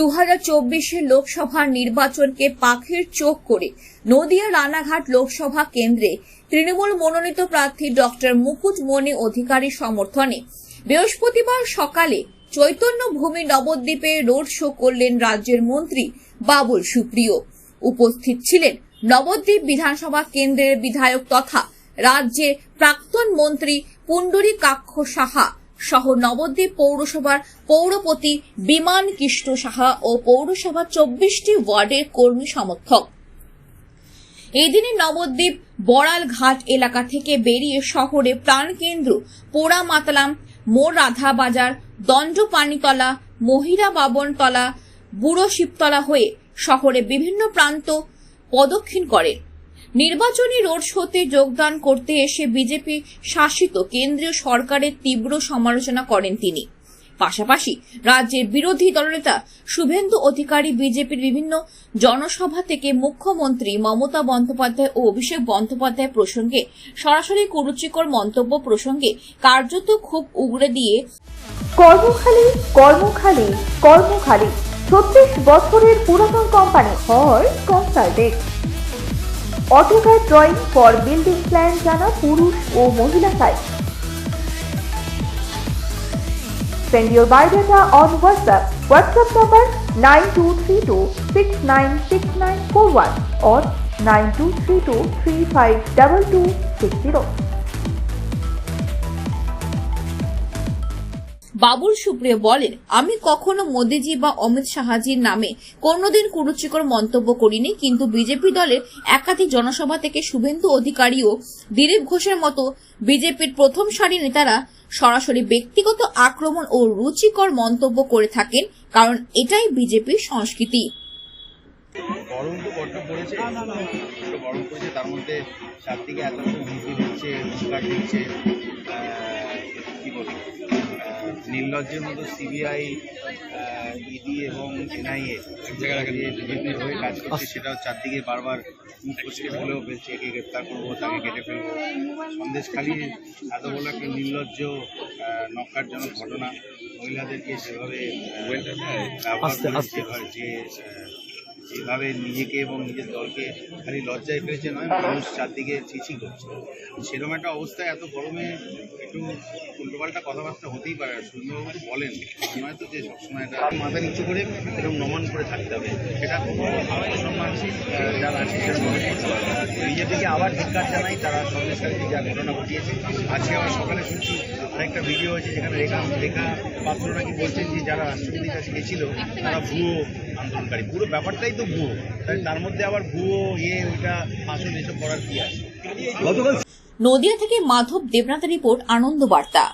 হাজার চব্বিশের লোকসভার নির্বাচনকে পাখির চোখ করে নদিয়া রানাঘাট লোকসভা কেন্দ্রে তৃণমূল মনোনীত প্রার্থী ডক্টর মুকুট মণি অধিকারী সমর্থনে বৃহস্পতিবার সকালে চৈতন্য ভূমি নবদ্বীপে রোড শো করলেন রাজ্যের মন্ত্রী বাবুল সুপ্রিয়। উপস্থিত ছিলেন নবদ্বীপ বিধানসভা কেন্দ্রের বিধায়ক তথা রাজ্যের প্রাক্তন মন্ত্রী পুণ্ডরী কাক্ষ সাহা। সহ নবদ্বীপ পৌরসভার পৌরপতি বিমান কৃষ্ণ সাহা ও পৌরসভার চব্বিশটি ওয়ার্ডের কর্মী সমর্থক। এদিনে নবদ্বীপ বড়াল ঘাট এলাকা থেকে বেরিয়ে শহরে প্রাণকেন্দ্র পোড়া মাতলাম মোর রাধা বাজার দণ্ডপানিতলা মহিরা বাবনতলা বুড়ো শিবতলা হয়ে শহরে বিভিন্ন প্রান্ত প্রদক্ষিণ করেন নির্বাচনী রোড শোতে যোগদান করতে এসে বিজেপি শাসিত কেন্দ্রীয় সরকারের তীব্র সমালোচনা করেন তিনি। পাশাপাশি রাজ্যের বিরোধী দলনেতা শুভেন্দু অধিকারী বিজেপির বিভিন্ন জনসভা থেকে মুখ্যমন্ত্রী মমতা বন্দ্যোপাধ্যায় ও অভিষেক বন্দ্যোপাধ্যায় প্রসঙ্গে সরাসরি কুরুচিকর মন্তব্য প্রসঙ্গে কার্যত খুব উগড়ে দিয়ে কর্মখালী কর্মখালী কর্মখালী। ছত্রিশ বছরের পুরাতন company Har consultant AutoCAD drawing for building plan জানা পুরুষ ও মহিলা site Send your biodata on WhatsApp. WhatsApp number 9232696941 or 9232352260. Babul Supriyo বলেন, আমি কখনো মোদিজি বা অমিত শাহাজির নামে কোনোদিন কুরুচিকর মন্তব্য করিনি, কিন্তু বিজেপি দলের একাধিক জনসভা থেকে শুভেন্দু অধিকারী ও দিলীপ ঘোষের মতো বিজেপির প্রথম সারি নেতারা সরাসরি ব্যক্তিগত আক্রমণ ও রুচিকর মন্তব্য করে থাকেন, কারণ এটাই বিজেপির সংস্কৃতি। গরম তো বড্ড পড়েছে। পড়েছে, তার মধ্যে চারদিকে এত দিচ্ছে দিচ্ছে। আহ, নির্লজ্জের মতো সিবিআই ইডি এবং এনআইএ বিজেপির হয়ে কাজ করছে সেটাও চারদিকে বারবার মুখ ফসকে বলেও ফেলছে একে গ্রেপ্তার করব তাকে কেটে ফেলব। সন্দেশ সন্দেশখালী এত বড় একটা নির্লজ্জ নকারজনক ঘটনা। মহিলাদেরকে সেভাবে হয় যে যেভাবে নিজেকে এবং নিজের দলকে খালি লজ্জায় ফেলেছে নয় মানুষ চারদিকে চিচি করছে। সেরকম একটা অবস্থায় এত গরমে একটু উল্টোপাল্টা কথাবার্তা হতেই পারে সুন্দরবাবু বলেন নয় তো যে সবসময় এটা মাথা নিচু করে এরকম নমন করে থাকতে হবে। কোনো আত্মসম্মান আহ, যারা আছে বিজেপিকে আবার ধিক্কার জানাই তারা সন্দেশকারীতে যা ঘটনা ঘটিয়েছে আজকে আবার সকালে শুনছি আরেকটা ভিডিও হয়েছে যেখানে রেখা রেখা পাত্র নাকি বলছেন যে যারা রাষ্ট্রপতির কাছে গেছিল তারা ভুয়ো আন্দোলনকারী। পুরো ব্যাপারটাই তো ভুয়ো। তাই তার মধ্যে আবার ভুয়ো ইয়ে ওইটা আসল এসব করার কি আছে? নদিয়া থেকে মাধব দেবনাথের রিপোর্ট আনন্দ বার্তা।